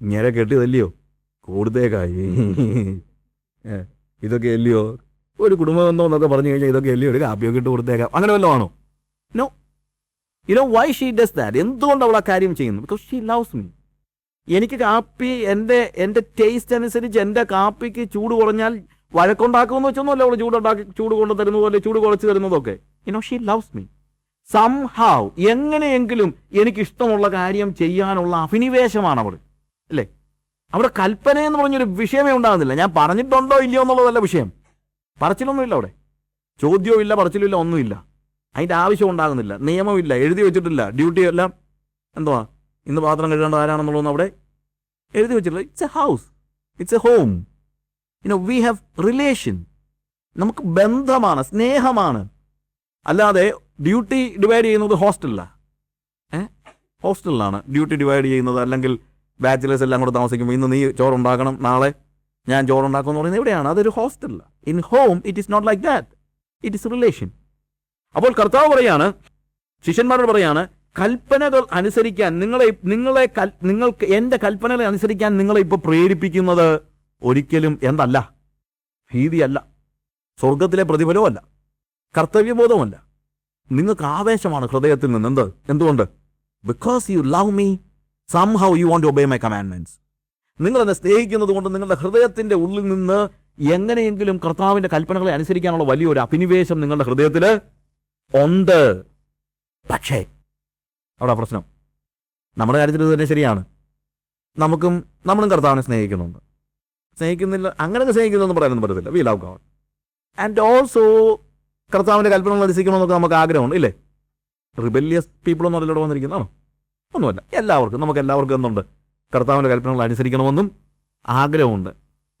ഇങ്ങനെ കെട്ടിയതല്ലയോ? കൂടുതേക്കായി. ഇതൊക്കെ അല്ലയോ? ഒരു കുടുംബബന്ധം എന്നൊക്കെ പറഞ്ഞു കഴിഞ്ഞാൽ ഇതൊക്കെ അല്ലയോ? ഒരു കാപ്പിയൊക്കെ ഇട്ട് കൊടുത്തേക്കാം. അങ്ങനെ വല്ലതും ആണോ? No you know why she does that എന്തുകൊണ്ട് അവൾ ആ കാര്യം ചെയ്യുന്നു? ബിക്കോസ് ഷീ ലവ്സ് മീ എനിക്ക് കാപ്പി എന്റെ എന്റെ ടേസ്റ്റ് അനുസരിച്ച് എന്റെ കാപ്പിക്ക് ചൂട് കുറഞ്ഞാൽ വഴക്കുണ്ടാക്കുമെന്ന് വെച്ചൊന്നുമല്ല അവൾ ചൂടുണ്ടാക്കി ചൂട് കൊണ്ട് തരുന്ന പോലെ ചൂട് കുറച്ച് തരുന്നതൊക്കെ. You know she loves me somehow എങ്ങനെയെങ്കിലും എനിക്ക് ഇഷ്ടമുള്ള കാര്യം ചെയ്യാനുള്ള അഭിനിവേശമാണ് അവൾ. അല്ലേ? അവിടെ കൽപ്പന എന്ന് പറഞ്ഞൊരു വിഷയമേ ഉണ്ടാകുന്നില്ല. ഞാൻ പറഞ്ഞിട്ടുണ്ടോ ഇല്ലയോ എന്നുള്ളതല്ല വിഷയം. പറച്ചിലൊന്നുമില്ല അവിടെ. ചോദ്യവും ഇല്ല പറച്ചിലും ഇല്ല ഒന്നുമില്ല. അതിന്റെ ആവശ്യം ഉണ്ടാകുന്നില്ല. നിയമമില്ല എഴുതി വെച്ചിട്ടില്ല. ഡ്യൂട്ടി എല്ലാം എന്തുവാ? ഇന്ന് പാത്രം കഴുകേണ്ടത് ആരാണെന്നുള്ളതൊന്നും അവിടെ എഴുതി വെച്ചിട്ടില്ല. It's a house it's a home you know we have relation നമുക്ക് ബന്ധമാണ് സ്നേഹമാണ്. അല്ലാതെ ഡ്യൂട്ടി ഡിവൈഡ് ചെയ്യുന്നത് ഹോസ്റ്റലിലാണ് ഏ? ഹോസ്റ്റലിലാണ് ഡ്യൂട്ടി ഡിവൈഡ് ചെയ്യുന്നത് അല്ലെങ്കിൽ ബാച്ചിലേഴ്സ് എല്ലാം കൂടെ താമസിക്കുമ്പോൾ ഇന്ന് നീ ചോറുണ്ടാക്കണം നാളെ ഞാൻ ചോറുണ്ടാക്കും എന്ന് പറയുന്നത് എവിടെയാണ്? അതൊരു ഹോസ്റ്റലില്ല in home it is not like that it is relation അപ്പോൾ കർത്താവ് പറയാണ് ശിഷ്യന്മാരോട് പറയാണ് കൽപ്പനകൾ അനുസരിക്കാൻ നിങ്ങളെ നിങ്ങളെ നിങ്ങൾക്ക് എന്റെ കൽപ്പനകളെ അനുസരിക്കാൻ നിങ്ങളെ ഇപ്പോൾ പ്രേരിപ്പിക്കുന്നത് ഒരിക്കലും എന്തല്ല? ഭീതിയല്ല. സ്വർഗത്തിലെ പ്രതിഫലവുമല്ല. കർത്തവ്യബോധമല്ല നിങ്ങൾക്ക് ആവേശമാണ് ഹൃദയത്തിൽ നിന്ന്. എന്ത്? എന്തുകൊണ്ട്? Because you love me somehow you won't obey my commandments നിങ്ങൾ എന്നെ സ്നേഹിക്കുന്നത് കൊണ്ട് നിങ്ങളുടെ ഹൃദയത്തിന്റെ ഉള്ളിൽ നിന്ന് എങ്ങനെയെങ്കിലും കർത്താവിന്റെ കൽപ്പനകളെ അനുസരിക്കാനുള്ള വലിയൊരു അഭിനിവേശം നിങ്ങളുടെ ഹൃദയത്തിൽ ഉണ്ട്. പക്ഷേ അവിടെ പ്രശ്നം. നമ്മുടെ കാര്യത്തിൽ ഇത് തന്നെ ശരിയാണ്. നമുക്കും നമ്മളും കർത്താവിനെ സ്നേഹിക്കുന്നുണ്ട്. സ്നേഹിക്കുന്നില്ല അങ്ങനെയൊക്കെ സ്നേഹിക്കുന്നൊന്നും പറയാനൊന്നും പറ്റത്തില്ല. We love God and also കർത്താവിന്റെ കൽപ്പനകൾ അനുസരിക്കണമെന്നൊക്കെ നമുക്ക് ആഗ്രഹമുണ്ട് ഇല്ലേ? റിബല്യസ് പീപ്പിൾ ഒന്നും അതിലൂടെ വന്നിരിക്കുന്നതാണോ ഒന്നുമല്ല എല്ലാവർക്കും നമുക്ക് എല്ലാവർക്കും എന്തുണ്ട് കർത്താവിന്റെ കൽപ്പനകൾ അനുസരിക്കണമെന്നും ആഗ്രഹമുണ്ട്.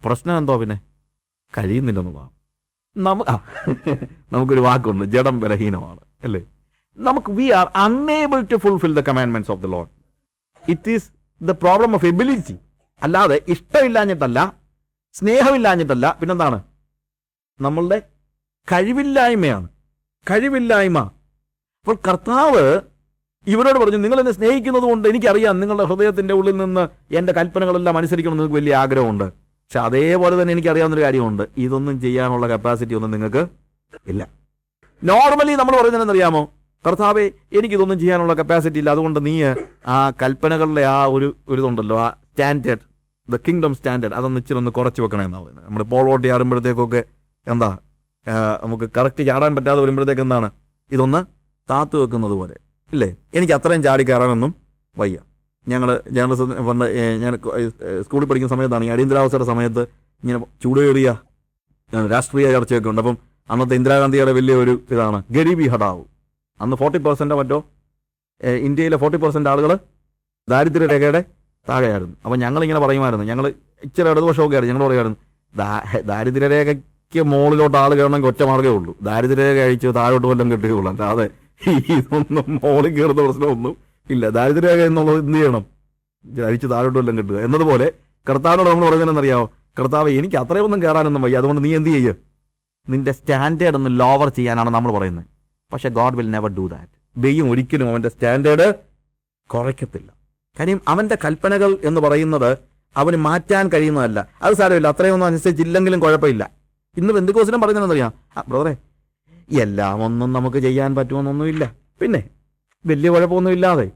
പ്രശ്നം എന്തോ പിന്നെ? കഴിയുന്നില്ലെന്നുള്ളതാണ് നമുക്ക് നമുക്കൊരു വാക്കുണ്ട് ജഡം ബലഹീനമാണ് അല്ലേ? നമുക്ക് we are unable to fulfil the commandments of the Lord it is the problem of ability അല്ലാതെ ഇഷ്ടമില്ലാഞ്ഞിട്ടല്ല സ്നേഹമില്ലാഞ്ഞിട്ടല്ല പിന്നെന്താണ്? നമ്മളുടെ കഴിവില്ലായ്മയാണ്. കഴിവില്ലായ്മ. അപ്പോൾ കർത്താവ് ഇവരോട് പറഞ്ഞു നിങ്ങൾ എന്നെ സ്നേഹിക്കുന്നത് കൊണ്ട് എനിക്കറിയാം നിങ്ങളുടെ ഹൃദയത്തിന്റെ ഉള്ളിൽ നിന്ന് എന്റെ കൽപ്പനകളെല്ലാം അനുസരിക്കണം നിങ്ങൾക്ക് വലിയ ആഗ്രഹമുണ്ട്. പക്ഷെ അതേപോലെ തന്നെ എനിക്കറിയാവുന്നൊരു കാര്യമുണ്ട്. ഇതൊന്നും ചെയ്യാനുള്ള കപ്പാസിറ്റി ഒന്നും നിങ്ങൾക്ക് ഇല്ല. നോർമലി നമ്മൾ പറയുന്നത് എന്നറിയാമോ കർത്താവെ എനിക്കിതൊന്നും ചെയ്യാനുള്ള കപ്പാസിറ്റി ഇല്ല. അതുകൊണ്ട് നീ ആ കൽപ്പനകളുടെ ആ ഒരു ഒരു ഇതുണ്ടല്ലോ ആ സ്റ്റാൻഡേർഡ് ദ കിങ്ഡം സ്റ്റാൻഡേർഡ് അതൊന്ന് ഇച്ചിരി ഒന്ന് കുറച്ച് വെക്കണം വെക്കണമെന്നാണ് പറയുന്നത്. നമ്മൾ പോൾ വോട്ട് ചാടുമ്പോഴത്തേക്കൊക്കെ എന്താ നമുക്ക് കറക്റ്റ് ചാടാൻ പറ്റാതെ വരുമ്പോഴത്തേക്ക് എന്താണ്? ഇതൊന്ന് താത്തു വെക്കുന്നത് പോലെ. ഇല്ലേ? എനിക്ക് അത്രയും ചാടി കയറാനൊന്നും വയ്യ. ഞങ്ങൾ ഞങ്ങൾ പണ്ട് ഞാൻ സ്കൂളിൽ പഠിക്കുന്ന സമയത്താണ് ഈ അടിയന്തരാവസ്ഥയുടെ സമയത്ത് ഇങ്ങനെ ചൂടേറിയ ഏ, രാഷ്ട്രീയ ചർച്ചയൊക്കെ ഉണ്ട്. അപ്പം അന്നത്തെ ഇന്ദിരാഗാന്ധിയുടെ വലിയൊരു ഇതാണ് ഗരീബി ഹടാവ് അന്ന് ഫോർട്ടി പെർസെന്റോ മറ്റോ ഇന്ത്യയിലെ ഫോർട്ടി പെർസെന്റ് ആളുകൾ ദാരിദ്ര്യരേഖയുടെ താഴെയായിരുന്നു. അപ്പം ഞങ്ങളിങ്ങനെ പറയുമായിരുന്നു. ഞങ്ങൾ ഇച്ചിരി ഇടതുപക്ഷമൊക്കെ ആയിരുന്നു. ഞങ്ങൾ പറയുമായിരുന്നു ദാരിദ്ര്യരേഖയ്ക്ക് മുകളിലോട്ട് ആൾ കയറണമെങ്കിൽ ഒറ്റ മാർഗമേ ഉള്ളൂ. ദാരിദ്ര്യരേഖ അഴിച്ച് താഴോട്ട് വല്ലതും കിട്ടുകയുള്ളൂ അല്ലാതെ ഇതൊന്നും മോളിൽ കയറുന്ന പ്രശ്നമൊന്നും ഇല്ല. ദാരിദ്ര്യരേഖ എന്നുള്ളത് എന്ത് ചെയ്യണം? അഴിച്ച് താഴോട്ട് വല്ലതും കിട്ടുക. എന്നതുപോലെ കർത്താവിനോട് നമ്മൾ പറയുന്നതെന്നറിയാമോ കർത്താവ് എനിക്ക് അത്രയൊന്നും കയറാനൊന്നും വയ്യ. അതുകൊണ്ട് നീ എന്ത് ചെയ്യുക നിന്റെ സ്റ്റാൻഡേർഡ് ഒന്ന് ലോവർ ചെയ്യാനാണ് നമ്മൾ പറയുന്നത്. പക്ഷേ God will never do that. ദൈവം ഒരിക്കലും അവന്റെ സ്റ്റാൻഡേർഡ് കുറയ്ക്കത്തില്ല. കാര്യം അവന്റെ കൽപ്പനകൾ എന്ന് പറയുന്നത് അവന് മാറ്റാൻ കഴിയുന്നതല്ല. അത് സാരമില്ല. അത്രയൊന്നും അനുസരിച്ചില്ലെങ്കിലും കുഴപ്പമില്ല. ഇന്ന് ബന്ധുക്കോസിനും പറയുന്നതെന്നറിയാം ബ്രദറെ എല്ലാം ഒന്നും നമുക്ക് ചെയ്യാൻ പറ്റുമെന്നൊന്നുമില്ല. പിന്നെ വലിയ കുഴപ്പമൊന്നും ഇല്ലാതെ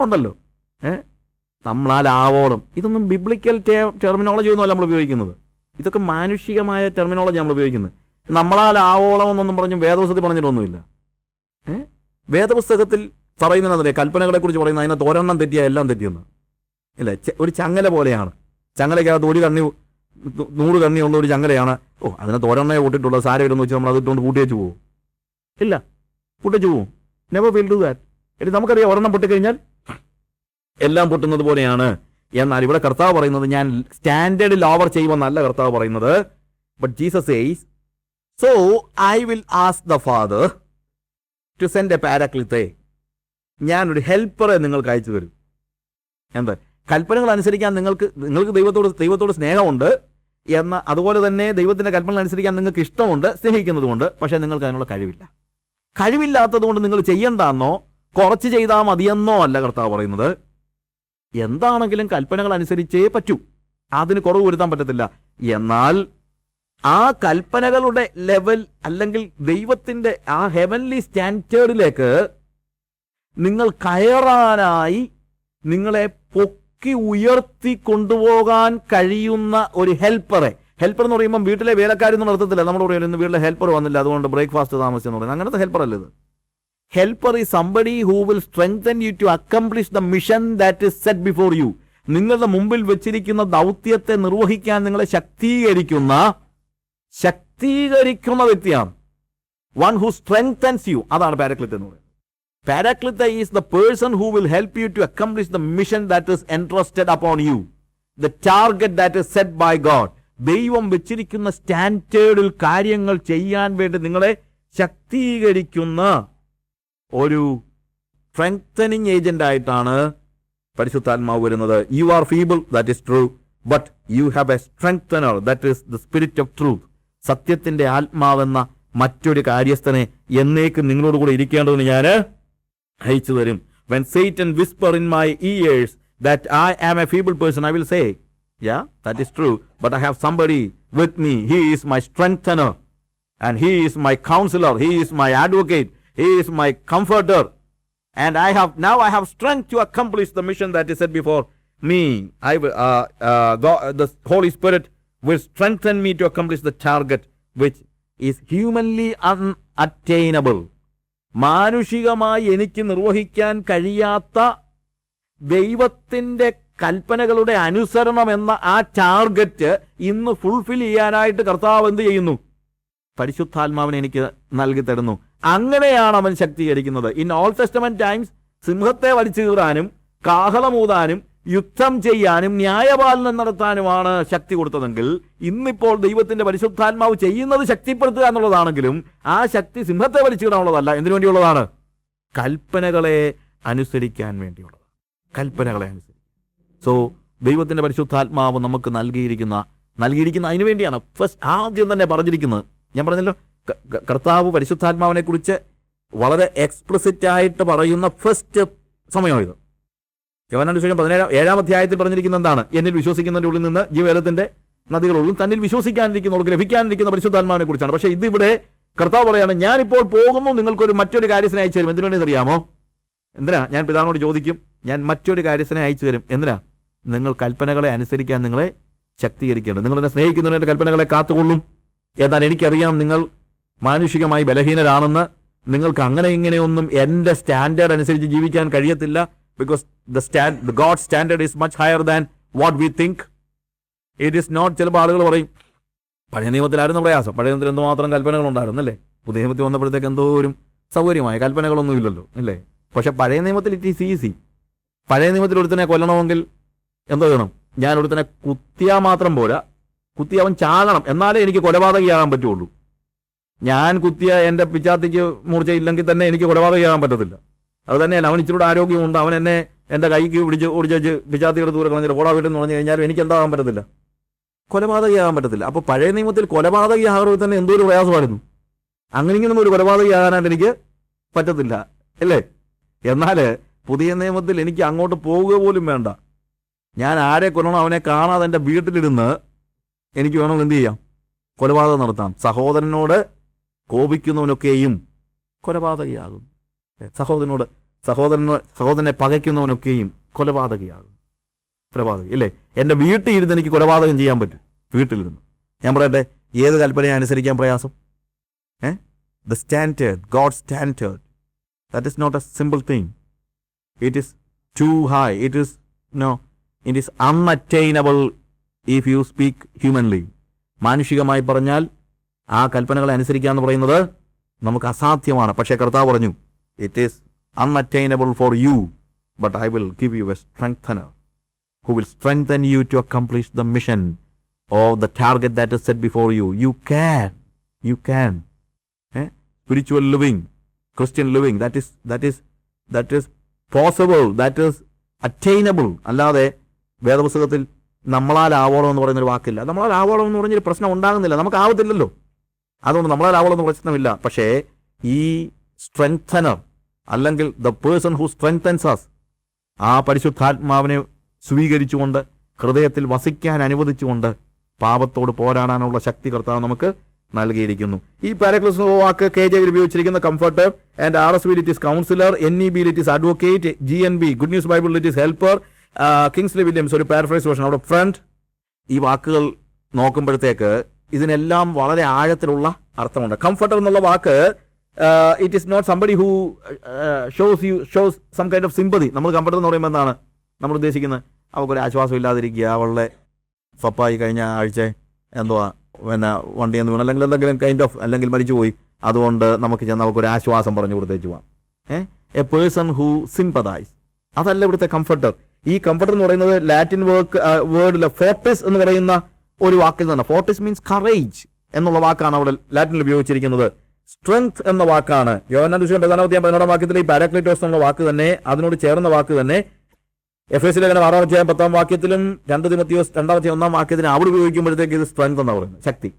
ഉണ്ടല്ലോ. ഏ? നമ്മളാൽ ആവോളം ഇതൊന്നും ബിബ്ലിക്കൽ ടെർമിനോളജി ഒന്നുമല്ല നമ്മൾ ഉപയോഗിക്കുന്നത്. ഇതൊക്കെ മാനുഷികമായ ടെർമിനോളജി നമ്മൾ ഉപയോഗിക്കുന്നത്. നമ്മളാൽ ആവോളം എന്നൊന്നും പറഞ്ഞു വേദപുസ്തകത്തിൽ പറഞ്ഞിട്ടൊന്നുമില്ല. ഏ? വേദപുസ്തകത്തിൽ പറയുന്നതിനെ കൽപ്പനകളെ കുറിച്ച് പറയുന്നത് അതിനകത്ത് ഒരെണ്ണം തെറ്റിയ എല്ലാം തെറ്റിയെന്ന്. ഇല്ല? ഒരു ചങ്ങല പോലെയാണ്. ചങ്ങലയ്ക്കകത്ത് ഒരു കണ്ണി നൂറ് ഉള്ള ഒരു ചങ്ങലയാണ്. ഓ അതിനകത്ത് ഒരെണ്ണേ പൊട്ടിട്ടുള്ളത് സാരമില്ലെന്ന് വെച്ച് നമ്മൾ അത് ഇട്ടുകൊണ്ട് പൂട്ടി വെച്ച് പോകും ഇല്ല. പൊട്ടിച്ചു പോവും. നെവർ വിൽ ഡു ദാറ്റ് ഇനി നമുക്കറിയാം ഒരെണ്ണം പൊട്ടിക്കഴിഞ്ഞാൽ എല്ലാം പൊട്ടുന്നത് പോലെയാണ്. എന്നാൽ ഇവിടെ കർത്താവ് പറയുന്നത് ഞാൻ സ്റ്റാൻഡേർഡ് ലോവർ ചെയ്യുമെന്നല്ല കർത്താവ് പറയുന്നത്. But Jesus says so I will ask the Father to send a paraclete ഞാനൊരു ഹെൽപ്പറെ നിങ്ങൾക്ക് അയച്ചു തരും. എന്താ? കൽപ്പനകൾ അനുസരിക്കാൻ നിങ്ങൾക്ക് നിങ്ങൾക്ക് ദൈവത്തോട് ദൈവത്തോട് സ്നേഹമുണ്ട്. എന്ന അതുപോലെ തന്നെ ദൈവത്തിന്റെ കൽപ്പനകൾ അനുസരിക്കാൻ നിങ്ങൾക്ക് ഇഷ്ടമുണ്ട് സ്നേഹിക്കുന്നതുകൊണ്ട് പക്ഷേ നിങ്ങൾക്ക് അതിനുള്ള കഴിവില്ല. കഴിവില്ലാത്തത് കൊണ്ട് നിങ്ങൾ ചെയ്യണ്ടെന്നോ കുറച്ച് ചെയ്താൽ മതിയെന്നോ അല്ല കർത്താവ് പറയുന്നത്. എന്താണെങ്കിലും കൽപ്പനകൾ അനുസരിച്ചേ പറ്റൂ. അതിന് കുറവ് വരുത്താൻ പറ്റത്തില്ല. എന്നാൽ ആ കൽപ്പനകളുടെ ലെവൽ അല്ലെങ്കിൽ ദൈവത്തിന്റെ ആ ഹെവൻലി സ്റ്റാൻഡേർഡിലേക്ക് നിങ്ങൾ കയറാനായി നിങ്ങളെ പൊക്കി ഉയർത്തി കൊണ്ടുപോകാൻ കഴിയുന്ന ഒരു ഹെൽപ്പറെ ഹെൽപ്പർ എന്ന് പറയുമ്പോൾ വീട്ടിലെ വേലക്കാരെന്ന് അർത്ഥത്തില്ല നമ്മൾ പറയുന്നത് ഇന്ന് വീട്ടിലെ ഹെൽപ്പർ വന്നില്ല. അതുകൊണ്ട് ബ്രേക്ക്ഫാസ്റ്റ് താമസിച്ചെന്ന് പറയുന്നത് അങ്ങനത്തെ ഹെൽപ്പർ അല്ല ഇത്? ഹെൽപ്പർ ഈ somebody who will strengthen you to accomplish the mission that is set before you നിങ്ങളുടെ മുമ്പിൽ വെച്ചിരിക്കുന്ന ദൗത്യത്തെ നിർവഹിക്കാൻ നിങ്ങളെ ശക്തീകരിക്കുന്ന ശക്തീകരിക്കുന്ന വ്യക്തിയാണ്. വൺ ഹു സ്ട്രെങ്തൻസ് യു അതാണ് പാരക്ലിത്ത് എന്ന് പറയുന്നത്. Paraclete is the person who will help you to accomplish the mission that is entrusted upon you the target that is set by God ദൈവം വെച്ചിരിക്കുന്ന സ്റ്റാൻഡേർഡിൽ കാര്യങ്ങൾ ചെയ്യാൻ വേണ്ടി നിങ്ങളെ ശക്തീകരിക്കുന്ന ഒരു സ്ട്രെങ്തനിങ് ഏജന്റ് ആയിട്ടാണ് പരിശുദ്ധാത്മാവ് വരുന്നത്. You are feeble that is true but you have a strengthener that is the spirit of truth സത്യത്തിന്റെ ആത്മാവെന്ന മറ്റൊരു കാര്യസ്ഥനെ എന്നേക്കും നിങ്ങളോട് കൂടെ ഇരിക്കേണ്ടതെന്ന് ഞാൻ അയച്ചു തരും when said and whisper in my ears that I am a feeble person I will say yeah that is true but I have somebody with me he is my strengthener and he is my counselor he is my advocate he is my comforter and i have now i have strength to accomplish the mission that is set before me i will uh, uh, God, the holy spirit will strengthen me to accomplish the target which is humanly unattainable മാനുഷികമായി എനിക്ക് നിർവഹിക്കാൻ കഴിയാത്ത ദൈവത്തിന്റെ കൽപ്പനകളുടെ അനുസരണം എന്ന ആ target ഇന്ന് fulfil ചെയ്യാനായിട്ട് കർത്താവ് എന്ത് ചെയ്യുന്നു? പരിശുദ്ധാത്മാവിനെ എനിക്ക് നൽകി തരുന്നു. അങ്ങനെയാണ് അവൻ ശക്തീകരിക്കുന്നത്. ഇൻ ഓൾ ടെസ്റ്റമെന്റ് ടൈംസ് സിംഹത്തെ വലിച്ചു കീറാനും കാഹളമൂതാനും യുദ്ധം ചെയ്യാനും ന്യായപാലനം നടത്താനുമാണ് ശക്തി കൊടുത്തതെങ്കിൽ ഇന്നിപ്പോൾ ദൈവത്തിന്റെ പരിശുദ്ധാത്മാവ് ചെയ്യുന്നത് ശക്തിപ്പെടുത്തുക എന്നുള്ളതാണെങ്കിലും ആ ശക്തി സിംഹത്തെ വലിച്ചു കീറാനുള്ളതല്ല എന്തിനു വേണ്ടിയുള്ളതാണ്? കൽപ്പനകളെ അനുസരിക്കാൻ വേണ്ടിയുള്ളത് കൽപ്പനകളെ അനുസരിച്ച്. സോ ദൈവത്തിന്റെ പരിശുദ്ധാത്മാവ് നമുക്ക് നൽകിയിരിക്കുന്ന നൽകിയിരിക്കുന്ന അതിനു വേണ്ടിയാണ്. ഫസ്റ്റ് ആദ്യം തന്നെ പറഞ്ഞിരിക്കുന്നത് ഞാൻ പറഞ്ഞല്ലോ കർത്താവ് പരിശുദ്ധാത്മാവിനെ കുറിച്ച് വളരെ എക്സ്പ്ലിസിറ്റ് ആയിട്ട് പറയുന്ന ഫസ്റ്റ് സമയമാണിത് വിശേഷം പതിനേഴാം ഏഴാം അധ്യായത്തിൽ പറഞ്ഞിരിക്കുന്ന എന്താണ്? എന്നിൽ വിശ്വസിക്കുന്നതിന്റെ ഉള്ളിൽ നിന്ന് ജീവേലത്തിന്റെ നദികളുള്ളും തന്നിൽ വിശ്വസിക്കാനിരിക്കുന്നവർക്ക് ലഭിക്കാനിരിക്കുന്ന പരിശുദ്ധാത്മാവിനെ കുറിച്ചാണ് പക്ഷേ ഇതിവിടെ കർത്താവ് പറയാണ് ഞാനിപ്പോൾ പോകുന്നു നിങ്ങൾക്കൊരു മറ്റൊരു കാര്യസ്ഥനെ അയച്ചു തരും എന്തിനു വേണ്ടി അറിയാമോ? എന്തിനാ? ഞാൻ പിതാവിനോട് ചോദിക്കും ഞാൻ മറ്റൊരു കാര്യത്തിനെ അയച്ചു തരും എന്തിനാ? നിങ്ങൾ കൽപ്പനകളെ അനുസരിക്കാൻ നിങ്ങളെ ശക്തീകരിക്കേണ്ടത്. നിങ്ങൾ എന്നെ സ്നേഹിക്കുന്നതിന്റെ കൽപ്പനകളെ കാത്തുകൊള്ളും. എന്നാൽ എനിക്കറിയാം നിങ്ങൾ മാനുഷികമായി ബലഹീനരാണെന്ന്. നിങ്ങൾക്ക് അങ്ങനെ ഇങ്ങനെയൊന്നും എന്റെ സ്റ്റാൻഡേർഡ് അനുസരിച്ച് ജീവിക്കാൻ കഴിയത്തില്ല. Because the stand the God standard is much higher than what we think it is not ചിലപ്പോൾ ആളുകൾ പറയും പഴയ നിയമത്തിലായിരുന്നു പ്രയാസം? പഴയ നിയമത്തിൽ എന്തുമാത്രം കൽപ്പനകൾ ഉണ്ടായിരുന്നു അല്ലേ? പുതിയ നിയമത്തിൽ വന്നപ്പോഴത്തേക്ക് എന്തോരും സൗകര്യമായ. കൽപ്പനകളൊന്നും ഇല്ലല്ലോ അല്ലേ? പക്ഷെ പഴയ നിയമത്തിൽ ഇറ്റ് ഈസ് ഈസി പഴയ നിയമത്തിൽ ഒരുത്തനെ കൊല്ലണമെങ്കിൽ എന്തോ വേണം ഞാൻ ഒരുത്തനെ കുത്തിയാൽ മാത്രം പോരാ. കുത്തി അവൻ ചാകണം. എന്നാലേ എനിക്ക് കൊലപാതകയാകാൻ പറ്റുള്ളൂ. ഞാൻ കുത്തിയ എന്റെ പിച്ചാത്തിക്ക് മൂർച്ചയില്ലെങ്കിൽ തന്നെ എനിക്ക് കൊലപാതകയാകാൻ പറ്റത്തില്ല. അത് തന്നെയല്ല അവൻ ഇച്ചിരൂടെ ആരോഗ്യമുണ്ട്. അവൻ എന്നെ എന്റെ കൈക്ക് പിടിച്ച് ഓടിച്ച് പിച്ചാത്തിയുടെ ദൂരെ കളഞ്ഞിട്ട് ഓടാ വീട്ടിൽ പറഞ്ഞു കഴിഞ്ഞാൽ എനിക്ക് എന്താകാൻ പറ്റത്തില്ല. കൊലപാതകയാകാൻ പറ്റത്തില്ല. അപ്പോൾ പഴയ നിയമത്തിൽ കൊലപാതകയാകുമ്പോൾ തന്നെ എന്തോ ഒരു പ്രയാസമായിരുന്നു. അങ്ങനെയെങ്കിലും ഒരു കൊലപാതകയാകാനായിട്ട് എനിക്ക് പറ്റത്തില്ല. അല്ലേ? എന്നാൽ പുതിയ നിയമത്തിൽ എനിക്ക് അങ്ങോട്ട് പോവുക പോലും വേണ്ട. ഞാൻ ആരെ കൊല്ലണം അവനെ കാണാതെ എന്റെ വീട്ടിലിരുന്ന് എനിക്ക് വേണമെങ്കിൽ എന്ത് ചെയ്യാം? കൊലപാതകം നടത്താം. സഹോദരനോട് കോപിക്കുന്നവനൊക്കെയും കൊലപാതകയാകും. സഹോദരനോട് സഹോദരനോ സഹോദരനെ പകയ്ക്കുന്നവനൊക്കെയും കൊലപാതകയാകും. കൊലപാതകം ഇല്ലേ? എന്റെ വീട്ടിൽ ഇരുന്ന് എനിക്ക് കൊലപാതകം ചെയ്യാൻ പറ്റും. വീട്ടിലിരുന്ന്. ഞാൻ പറയട്ടെ ഏത് കൽപ്പനയെ അനുസരിക്കാൻ പ്രയാസം? ഏ? The standard God standard that is not a simple thing it is too high it is no It is unattainable if you speak humanly മാനുഷികമായി പറഞ്ഞാൽ ആ കൽപ്പനകളെ അനുസരിക്കുക എന്ന് പറയുന്നത് നമുക്ക് അസാധ്യമാണ് പക്ഷേ കർത്താവ് പറഞ്ഞു it is unattainable for you but I will give you a strengthener who will strengthen you to accomplish the mission or the target that is set before you. You can. You can. Eh? Spiritual living, Christian living, that is that is that is possible, that is attainable. അല്ലാതെ വേദപുസ്തകത്തിൽ നമ്മളാൽ ആവോളം എന്ന് പറയുന്നൊരു വാക്കില്ല. നമ്മളാൽ ആവോളം എന്ന് പറഞ്ഞൊരു പ്രശ്നം ഉണ്ടാകുന്നില്ല. നമുക്ക് ആവത്തില്ലല്ലോ. അതുകൊണ്ട് നമ്മളാൽ ആവോളം എന്ന് പ്രശ്നമില്ല. പക്ഷേ ഈ സ്ട്രെങ്തനർ അല്ലെങ്കിൽ the person who strengthens us ആ പരിശുദ്ധാത്മാവിനെ സ്വീകരിച്ചുകൊണ്ട് ഹൃദയത്തിൽ വസിക്കാൻ അനുവദിച്ചുകൊണ്ട് പാപത്തോട് പോരാടാനുള്ള ശക്തി കർത്താവ് നമുക്ക് നൽകിയിരിക്കുന്നു. ഈ പാരക്ലസ് വാക്ക് കെ ജെ ഉപയോഗിച്ചിരിക്കുന്ന comfort and R S B lit is counsellor N E B lit is advocate G N B good news Bible lit is helper Kingsley Williams ഒരു പാരഫ്രൈസ് വേർഷൻ അവിടെ ഫ്രണ്ട് ഈ വാക്കുകൾ നോക്കുമ്പോഴത്തേക്ക് ഇതിനെല്ലാം വളരെ ആഴത്തിലുള്ള അർത്ഥമുണ്ട്. കംഫർട്ടർ എന്നുള്ള വാക്ക് it is not somebody who shows you shows some kind of sympathy നമ്മൾ കംഫർട്ടർ എന്ന് പറയുമ്പോൾ എന്താണ് നമ്മൾ ഉദ്ദേശിക്കുന്നത്? അവൾക്കൊരു ആശ്വാസം ഇല്ലാതിരിക്കുക അവളുടെ പപ്പായി കഴിഞ്ഞ ആഴ്ച എന്തുവാ പിന്നെ വണ്ടി എന്ന് വീണ് അല്ലെങ്കിൽ എന്തെങ്കിലും കൈൻഡ് ഓഫ് അല്ലെങ്കിൽ മരിച്ചു പോയി. അതുകൊണ്ട് നമുക്ക് ചെന്ന് അവൾക്കൊരു ആശ്വാസം പറഞ്ഞു കൊടുത്തേച്ചു പോവാം. ഏഹ് എ പേഴ്സൺ ഹൂ സിംപതൈസ് അതല്ല ഇവിടുത്തെ കംഫർട്ടർ ഈ കംഫർട്ടർ എന്ന് പറയുന്നത് ലാറ്റിൻ വർക്ക് വേർഡിലെ ഫോർട്ടിസ് എന്ന് പറയുന്ന ഒരു വാക്കിൽ നിന്നാണ്. ഫോർട്ടിസ് മീൻസ് കറേജ് എന്നുള്ള വാക്കാണ് അവിടെ ലാറ്റിനിൽ ഉപയോഗിച്ചിരിക്കുന്നത്. സ്ട്രെങ്ത് എന്ന വാക്കാണ്. യോഹന്നാൻ ദുഷ്യം പ്രധാനമത്യം പതിനോടാം വാക്യത്തിൽ ഈ പാരാക്ലിറ്റോസ് എന്നുള്ള വാക്ക് തന്നെ അതിനോട് ചേർന്ന വാക്ക് തന്നെ എഫ് എസ് ലേഖനം ആറാം അധ്യായം പത്താം വാക്യത്തിലും രണ്ട് ദിമത്തിയോസ് രണ്ടാം അധ്യായം ഒന്നാം വാക്യത്തിന് അവിടെ ഉപയോഗിക്കുമ്പോഴത്തേക്ക് ഇത് സ്ട്രെങ്ത് എന്നാണ് പറയുന്നത് ശക്തി.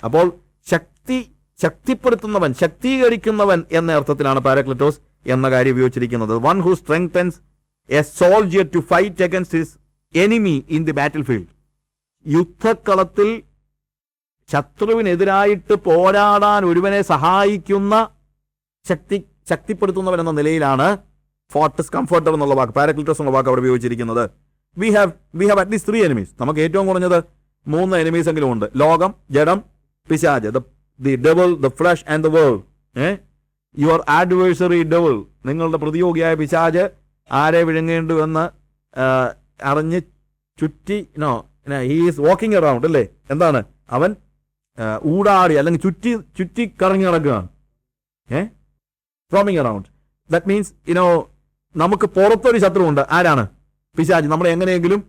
അപ്പോൾ ശക്തി ശക്തിപ്പെടുത്തുന്നവൻ ശക്തീകരിക്കുന്നവൻ എന്ന അർത്ഥത്തിലാണ് പാരാക്ലിറ്റോസ് എന്ന കാര്യം ഉപയോഗിച്ചിരിക്കുന്നത്. One who strengthens a soldier to fight against his enemy in the battlefield യുദ്ധക്കളത്തിൽ ശത്രുവിനെതിരായിട്ട് പോരാടാൻ ഒരുവനെ സഹായിക്കുന്ന ശക്തി ശക്തിപ്പെടുത്തുന്നവൻ എന്ന നിലയിലാണ് ഫോർട്ടസ് കംഫർട്ടർ എന്നുള്ള വാക്ക് പാരക്ലിറ്റസ് എന്നുള്ള വാക്ക് അവിടെ ഉപയോഗിച്ചിരിക്കുന്നത്. We have we have at least three enemies നമുക്ക് ഏറ്റവും കുറഞ്ഞത് മൂന്ന് എനിമീസ് എങ്കിലും ഉണ്ട്. ലോകം ജഡം പിശാജ്. The devil the flesh and the world ഏ? യുവർ ആഡ്വേഴ്സറി ഡബിൾ നിങ്ങളുടെ പ്രതിയോഗിയായ പിശാജ് ആരെ വിഴുങ്ങേണ്ടുവെന്ന് അറിഞ്ഞ് ചുറ്റി നോ ഹീസ് വാക്കിംഗ് അറൗണ്ട് അല്ലേ? എന്താണ്? അവൻ ഊടാടി അല്ലെങ്കിൽ ചുറ്റി ചുറ്റി കറങ്ങി നടക്കുകയാണ്. ഏ? റോമിങ് അറൗണ്ട് ദാറ്റ് മീൻസ് ഇനോ നമുക്ക് പുറത്തൊരു ശത്രുവുണ്ട്. ആരാണ്? പിശാജ് നമ്മളെ എങ്ങനെയെങ്കിലും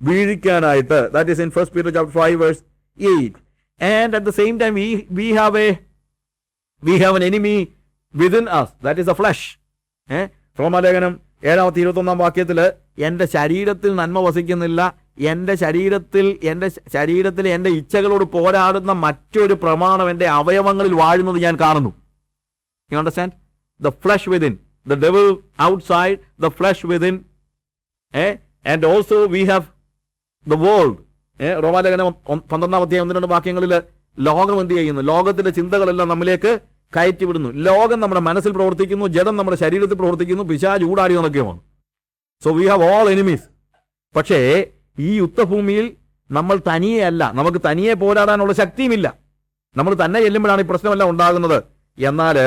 വീഴിക്കാനായിട്ട്. That is in first period chapter five verse eight and at the same time we we have a we have an enemy within us that is a flesh ഏ? റോമാലേഖനം ഏഴാമത്തെ ഇരുപത്തൊന്നാം വാക്യത്തിൽ എന്റെ ശരീരത്തിൽ നന്മ വസിക്കുന്നില്ല എന്റെ ശരീരത്തിൽ എന്റെ ശരീരത്തിൽ എന്റെ ഇച്ഛകളോട് പോരാടുന്ന മറ്റൊരു പ്രമാണം എന്റെ അവയവങ്ങളിൽ വാഴുന്നത് ഞാൻ കാണുന്നു. You understand the flesh within the devil outside the flesh within ഏ and also we have the world ഏ റോമാലേഖനം പന്ത്രണ്ടാമത്തെ ഒന്ന് രണ്ട് വാക്യങ്ങളിൽ ലോകം എന്ത് ചെയ്യുന്നു? ലോകത്തിന്റെ ചിന്തകളെല്ലാം നമ്മിലേക്ക് കയറ്റിവിടുന്നു. ലോകം നമ്മുടെ മനസ്സിൽ പ്രവർത്തിക്കുന്നു ജഡം നമ്മുടെ ശരീരത്തിൽ പ്രവർത്തിക്കുന്നു പിശാജ് ഊടാടി നടക്കുകയാണ്. So we have all enemies പക്ഷേ ഈ യുദ്ധഭൂമിയിൽ നമ്മൾ തനിയെ അല്ല നമുക്ക് തനിയെ പോരാടാനുള്ള ശക്തിയുമില്ല. നമ്മൾ തന്നെ ചെല്ലുമ്പോഴാണ് ഈ പ്രശ്നമെല്ലാം ഉണ്ടാകുന്നത്. എന്നാൽ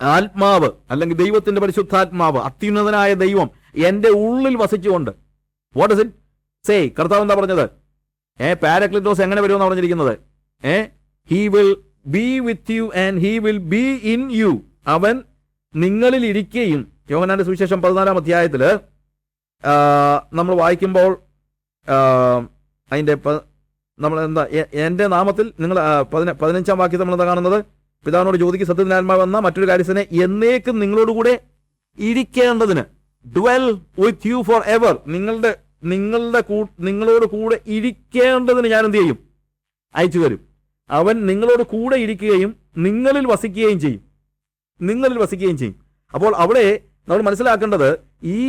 ആത്മാവ് അല്ലെങ്കിൽ ദൈവത്തിന്റെ പരിശുദ്ധാത്മാവ് അത്യുന്നതനായ ദൈവം എന്റെ ഉള്ളിൽ വസിച്ചുകൊണ്ട്. വാട്ട് ഇസ് ഇറ്റ് സേ കർത്താവ് എന്താ പറഞ്ഞത്? ഏ പാരക്ലിറ്റോസ് എങ്ങനെ വരുമെന്നാണ് പറഞ്ഞിരിക്കുന്നത്? ഏ he will be with you and he will be in you അവൻ നിങ്ങളിൽ ഇരിക്കുകയും യോഹനാന്റെ സുവിശേഷം പതിനാലാം അധ്യായത്തിൽ നമ്മൾ വായിക്കുമ്പോൾ അതിന്റെ നമ്മൾ എന്താ എന്റെ നാമത്തിൽ നിങ്ങൾ പതിനഞ്ചാം വാക്യത്തിൽ നമ്മൾ എന്താ കാണുന്നത്? പിതാവിനോട് ചോദിക്കും സത്യത്തിനാത്മാവെന്ന മറ്റൊരു കാര്യത്തിനെ എന്നേക്കും നിങ്ങളോടുകൂടെ ഇരിക്കേണ്ടതിന്. Dwell with you forever നിങ്ങളുടെ നിങ്ങളുടെ കൂ- നിങ്ങളോട് കൂടെ ഇരിക്കേണ്ടതിന് ഞാൻ എന്ത് ചെയ്യും? അയച്ചു തരും അവൻ നിങ്ങളോട് കൂടെ ഇരിക്കുകയും നിങ്ങളിൽ വസിക്കുകയും ചെയ്യും. നിങ്ങളിൽ വസിക്കുകയും ചെയ്യും. അപ്പോൾ അവിടെ നമ്മൾ മനസ്സിലാക്കേണ്ടത് ഈ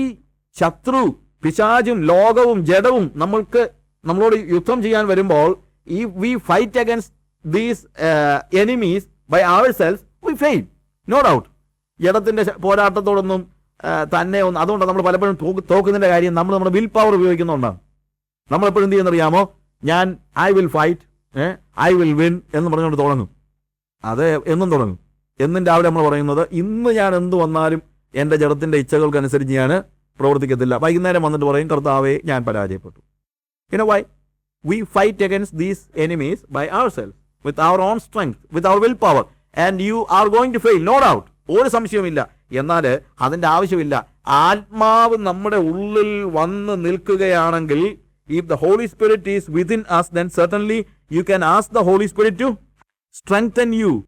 ശത്രു പിശാചും ലോകവും ജഡവും നമ്മൾക്ക് നമ്മളോട് യുദ്ധം ചെയ്യാൻ വരുമ്പോൾ ഈ we fight against these enemies by ourselves we fail no doubt ജഡത്തിന്റെ പോരാട്ടത്തോടൊന്നും തന്നെ ഒന്ന് അതുകൊണ്ടാണ് നമ്മൾ പലപ്പോഴും തോക്ക്- തോക്കുന്നതിന്റെ കാര്യം നമ്മൾ നമ്മുടെ വിൽ പവർ ഉപയോഗിക്കുന്നുണ്ടാണ് നമ്മളെപ്പോഴും എന്ത് ചെയ്യുന്നറിയാമോ? ഞാൻ I will fight I will win എന്ന് പറഞ്ഞുകൊണ്ട് തുടങ്ങും. അത് എന്നും തുടങ്ങും. എന്നും രാവിലെ നമ്മൾ പറയുന്നത് ഇന്ന് ഞാൻ എന്ത് വന്നാലും എന്റെ ജഡത്തിന്റെ ഇച്ഛകൾക്കനുസരിച്ച് ഞാൻ പ്രവർത്തിക്കത്തില്ല. വൈകുന്നേരം വന്നിട്ട് പറയും കർത്താവെ ഞാൻ പരാജയപ്പെട്ടു. പിന്നെ why we fight against these enemies by ourself with our own strength with our will power and you are going to fail no doubt ഒരു സംശയവുമില്ല. എന്നാൽ അതിന്റെ ആവശ്യമില്ല. ആത്മാവ് നമ്മുടെ ഉള്ളിൽ വന്ന് നിൽക്കുകയാണെങ്കിൽ if the Holy Spirit is within us then certainly you can ask the Holy Spirit to strengthen you.